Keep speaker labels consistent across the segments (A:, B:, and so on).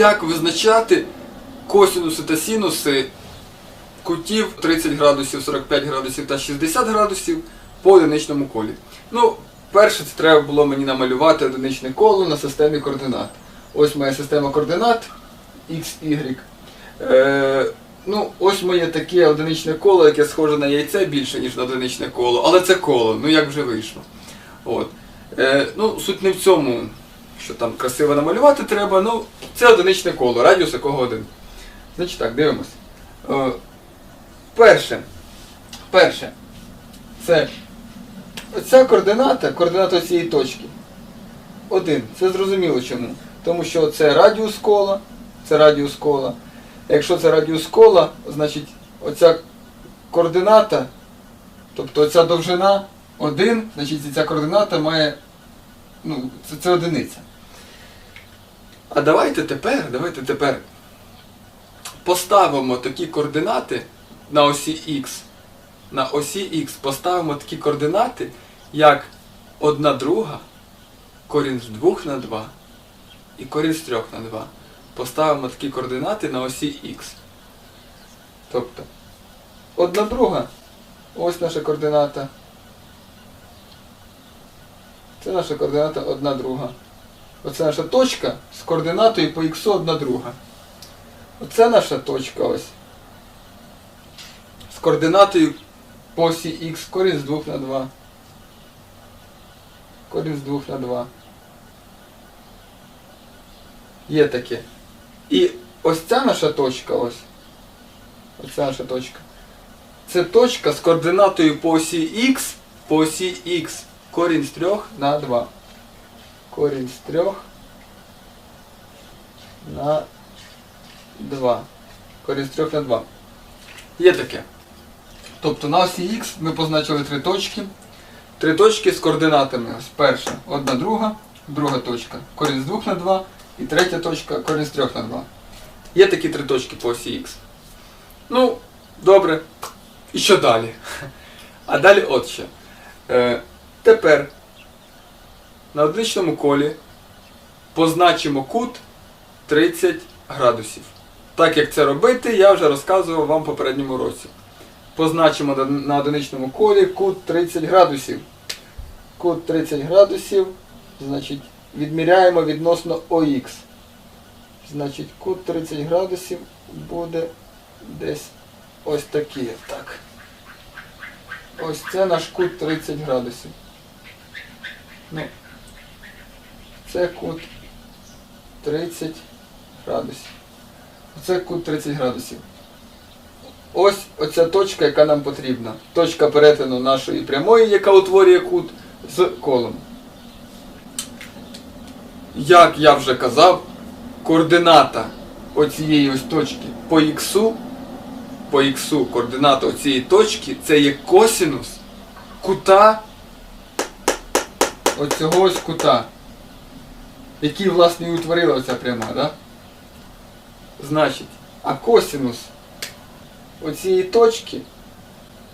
A: як визначати косінуси та синуси кутів 30 градусів, 45 градусів та 60 градусів по одиничному колі. Ну, перше, це треба було мені намалювати одиничне коло на системі координат. Ось моя система координат X, Y. Е, ну, ось моє таке одиничне коло, яке схоже на яйце більше, ніж на одиничне коло, але це коло, ну як вже вийшло. От. Е, ну, суть не в цьому, що там красиво намалювати треба, ну, це одиничне коло, радіус якого один. Значить так, дивимось. Е, перше. Перше. Це оця координата, координата цієї точки. Один. Це зрозуміло чому. Тому що це радіус кола, це радіус кола. Якщо це радіус кола, значить оця координата, тобто оця довжина 1, значить ця координата має. Ну, це, це одиниця. А давайте тепер, давайте тепер поставимо такі координати на осі Х. На осі Х поставимо такі координати, як 1 друга, корінь з 2 на 2 і корінь з 3 на 2. Поставимо такі координати на осі Х. Тобто, 1 друга, ось наша координата. Це наша координата 1 друга. Оце наша точка з координатою по х 1 друга. Оце наша точка ось. З координатою по осі х корінь з 2 на 2. Корінь з 2 на 2. Є таке. І ось ця наша точка ось. Оця наша точка. Це точка з координатою по осі х, по осі х корінь з 3 на 2. Корінь з 3 на 2. Корінь з 3 на 2. Є таке. Тобто на осі х ми позначили три точки. Три точки з координатами. Ось перша, одна друга, друга точка. Корінь з 2 на 2 і третя точка корінь з 3 на 2. Є такі три точки по осі х. Ну, добре. І що далі? А далі от що. Е, тепер на одиничному колі позначимо кут 30 градусів. Так як це робити, я вже розказував вам в попередньому році. Позначимо на- одиничному колі кут 30 градусів. Кут 30 градусів, значить, відміряємо відносно ОХ. Значить, кут 30 градусів буде десь ось такий. Так. Ось це наш кут 30 градусів. Ну, це кут 30 градусів. Це кут 30 градусів. Ось оця точка, яка нам потрібна. Точка перетину нашої прямої, яка утворює кут з колом. Як я вже казав, координата оцієї ось точки по іксу, по іксу координата оцієї точки це є косінус кута оцього ось кута, який, власне, і утворила оця пряма, да? Значить, а косінус оцієї точки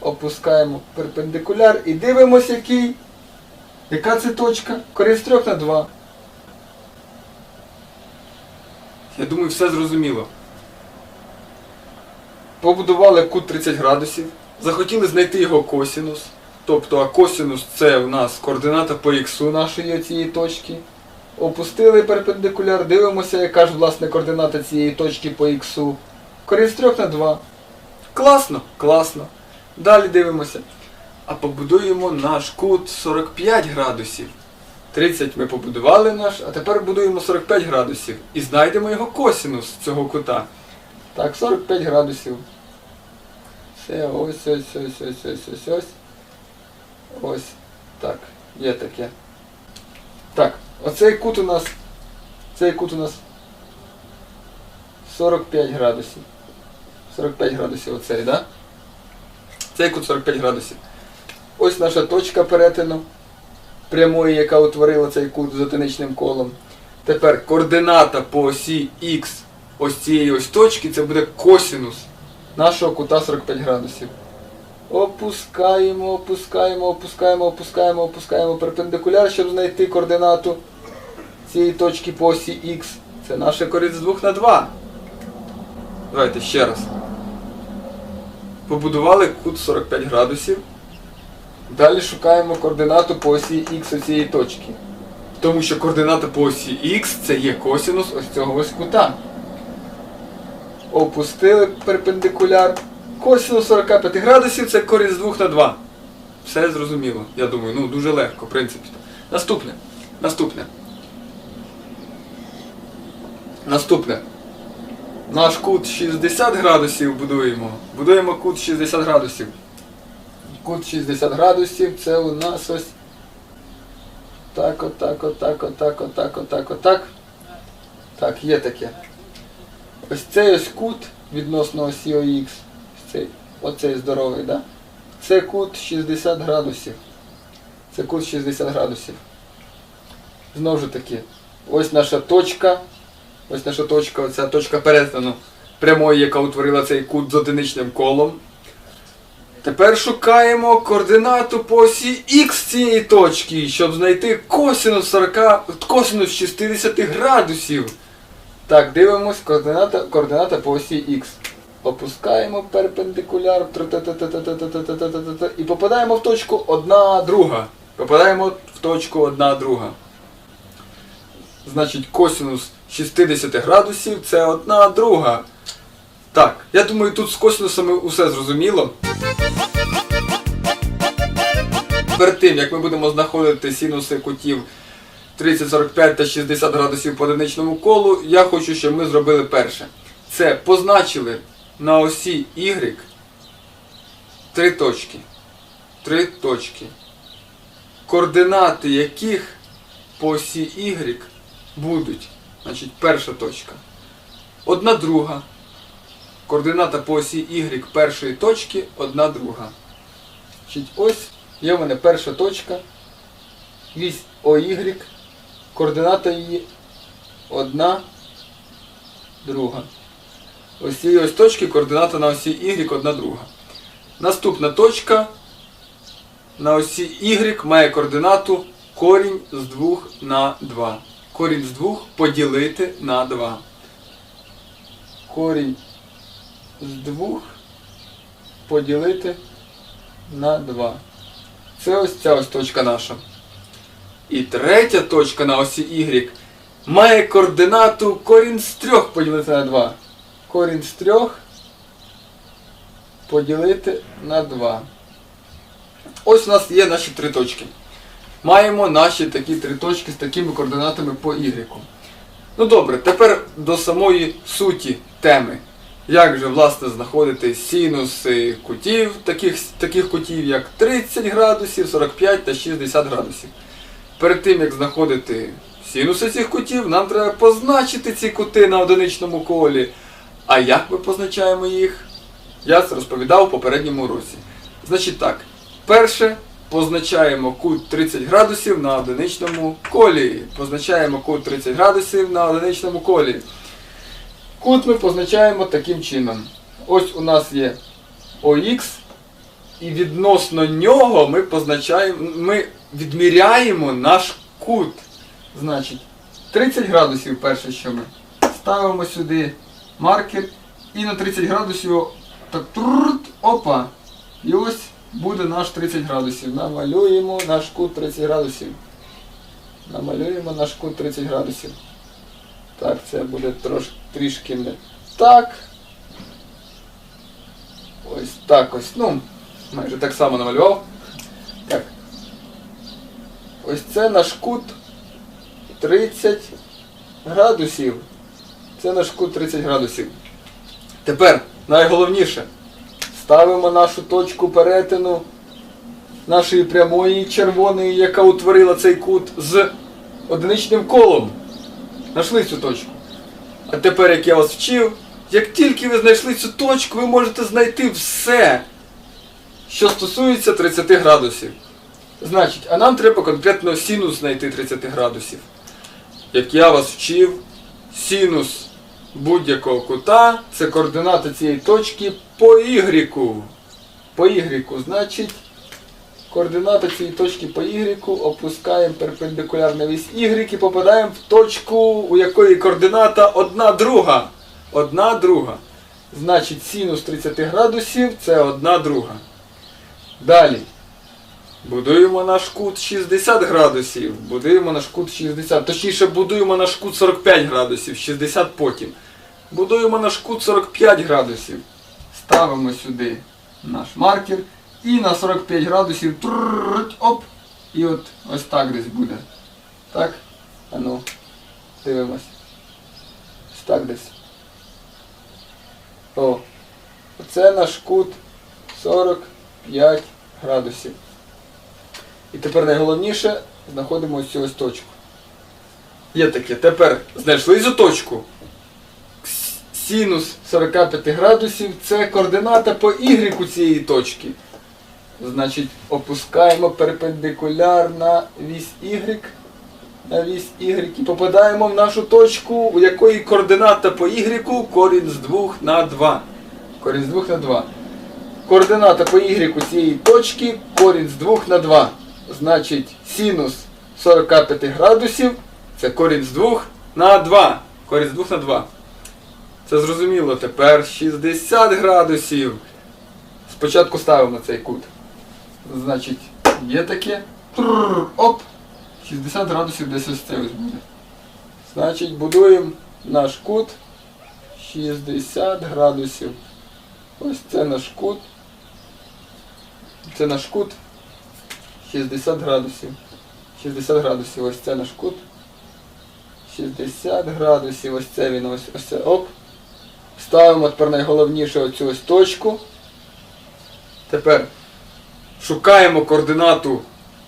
A: опускаємо перпендикуляр і дивимося, який. Яка це точка? Корінь з 3 на 2. Я думаю, все зрозуміло. Побудували кут 30 градусів, захотіли знайти його косінус. Тобто, а косінус це у нас координата по іксу нашої цієї точки. Опустили перпендикуляр, дивимося, яка ж власне координата цієї точки по іксу. Корінь з 3 на 2. Класно, класно. Далі дивимося. А побудуємо наш кут 45 градусів. 30 ми побудували наш, а тепер будуємо 45 градусів. І знайдемо його косінус цього кута. Так, 45 градусів. Все, ось, ось, ось, ось, ось, ось, ось. Ось. Так, є таке. Так, оцей кут у нас. Цей кут у нас 45 градусів. 45 градусів оцей, да? Цей кут 45 градусів. Ось наша точка перетину прямої, яка утворила цей кут з одиничним колом. Тепер координата по осі Х ось цієї ось точки, це буде косінус нашого кута 45 градусів. Опускаємо, опускаємо, опускаємо, опускаємо, опускаємо перпендикуляр, щоб знайти координату цієї точки по осі Х. Це наше корінь з 2 на 2. Давайте ще раз. Побудували кут 45 градусів. Далі шукаємо координату по осі Х цієї точки. Тому що координата по осі Х це є косинус ось цього ось кута. Опустили перпендикуляр. Косинус 45 градусів це корінь з 2 на 2. Все зрозуміло, я думаю, ну дуже легко, в принципі. Наступне. Наступне. Наступне. Наш кут 60 градусів будуємо. Будуємо кут 60 градусів. Кут 60 градусів це у нас ось. Так, отак, отак, отак, отак, отак, отак. Так, є таке. Ось цей ось кут відносно осі ОХ. Цей, оцей здоровий, да? Це кут 60 градусів. Це кут 60 градусів. Знову ж таки, ось наша точка. Ось наша точка, оця точка перетину прямої, яка утворила цей кут з одиничним колом. Тепер шукаємо координату по осі Х цієї точки, щоб знайти косинус 40, косинус 60 градусів. Так, дивимось координата, координата по осі Х опускаємо перпендикуляр і попадаємо в точку одна друга. Попадаємо в точку одна друга. Значить, косинус 60 градусів це одна друга. Так, я думаю, тут з косинусами усе зрозуміло. Перед тим, як ми будемо знаходити синуси кутів 30, 45 та 60 градусів по одиничному колу, я хочу, щоб ми зробили перше. Це позначили на осі Y три точки. Три точки. Координати яких по осі Y будуть. Значить, перша точка. Одна друга. Координата по осі Y першої точки, одна друга. Значить, ось є в мене перша точка. Вісь OY. Координата її одна друга. Ось цієї ось точки координата на осі Y одна друга. Наступна точка на осі Y має координату корінь з 2 на 2. Корінь з 2 поділити на 2. Корінь з 2 поділити на 2. Це ось ця ось точка наша. І третя точка на осі Y має координату корінь з 3 поділити на 2. Корінь з 3 поділити на 2. Ось у нас є наші три точки. Маємо наші такі три точки з такими координатами по Y. Ну добре, тепер до самої суті теми. Як же, власне, знаходити синуси кутів, таких, таких кутів, як 30 градусів, 45 та 60 градусів. Перед тим, як знаходити синуси цих кутів, нам треба позначити ці кути на одиничному колі. А як ми позначаємо їх? Я це розповідав у попередньому уроці. Значить так, перше позначаємо кут 30 градусів на одиничному колі. Позначаємо кут 30 градусів на одиничному колі. Кут ми позначаємо таким чином. Ось у нас є ОХ, і відносно нього ми позначаємо, ми відміряємо наш кут. Значить, 30 градусів перше, що ми ставимо сюди маркер і на 30 градусів так трррт, опа. І ось буде наш 30 градусів. Намалюємо наш кут 30 градусів. Намалюємо наш кут 30 градусів. Так, це буде трішки не так. Ось так ось. Ну, майже так само намалював. Так. Ось це наш кут 30 градусів. Це наш кут 30 градусів. Тепер найголовніше. Ставимо нашу точку перетину нашої прямої червоної, яка утворила цей кут з одиничним колом. Знайшли цю точку. А тепер, як я вас вчив, як тільки ви знайшли цю точку, ви можете знайти все, що стосується 30 градусів. Значить, а нам треба конкретно синус знайти 30 градусів. Як я вас вчив, синус будь-якого кута це координати цієї точки по Y. По Y, значить, координати цієї точки по Y опускаємо перпендикулярно весь Y і попадаємо в точку, у якої координата одна друга. Одна друга. Значить, синус 30 градусів це одна друга. Далі. Будуємо наш кут 60 градусів, будуємо наш кут 60. Точніше, будуємо наш кут 45 градусів, 60 потім. Будуємо наш кут 45 градусів. Ставимо сюди наш маркер. І на 45 градусів. Оп! І от ось так десь буде. Так? А ну, дивимось. Ось так десь. О. Оце наш кут 45 градусів. І тепер найголовніше знаходимо ось цю ось точку. Є таке. Тепер знайшли цю точку. С- Синус 45 градусів це координата по y цієї точки. Значить, опускаємо перпендикуляр на вісь y. На вісь y і попадаємо в нашу точку, у якої координата по y корінь з 2 на 2. Корінь з 2 на 2. Координата по y цієї точки корінь з 2 на 2. Значить, синус 45 градусів це корінь з 2 на 2. Корінь з 2 на 2. Це зрозуміло. Тепер 60 градусів. Спочатку ставимо цей кут. Значить, є таке. Оп! 60 градусів десь ось це буде. Значить, будуємо наш кут 60 градусів. Ось це наш кут. Це наш кут 60 градусів. 60 градусів, ось це наш кут. 60 градусів, ось це він, ось, ось це, оп. Ставимо тепер найголовніше оцю ось точку. Тепер шукаємо координату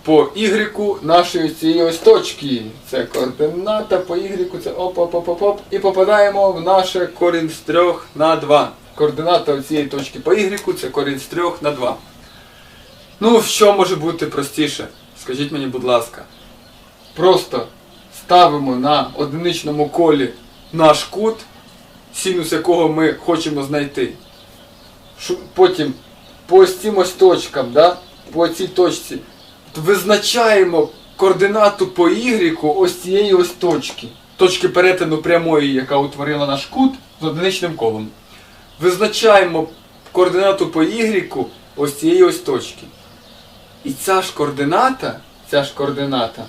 A: по Y нашої цієї ось точки. Це координата по Y, це оп оп оп оп оп І попадаємо в наше корінь з 3 на 2. Координата цієї точки по Y це корінь з 3 на 2. Ну, що може бути простіше? Скажіть мені, будь ласка. Просто ставимо на одиничному колі наш кут, синус якого ми хочемо знайти. Потім по ось цим ось точкам, да? по цій точці, визначаємо координату по Y ось цієї ось точки. Точки перетину прямої, яка утворила наш кут з одиничним колом. Визначаємо координату по Y ось цієї ось точки. І ця ж координата, ця ж координата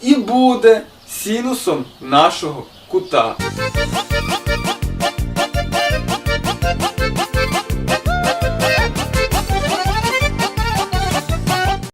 A: і буде синусом нашого кута.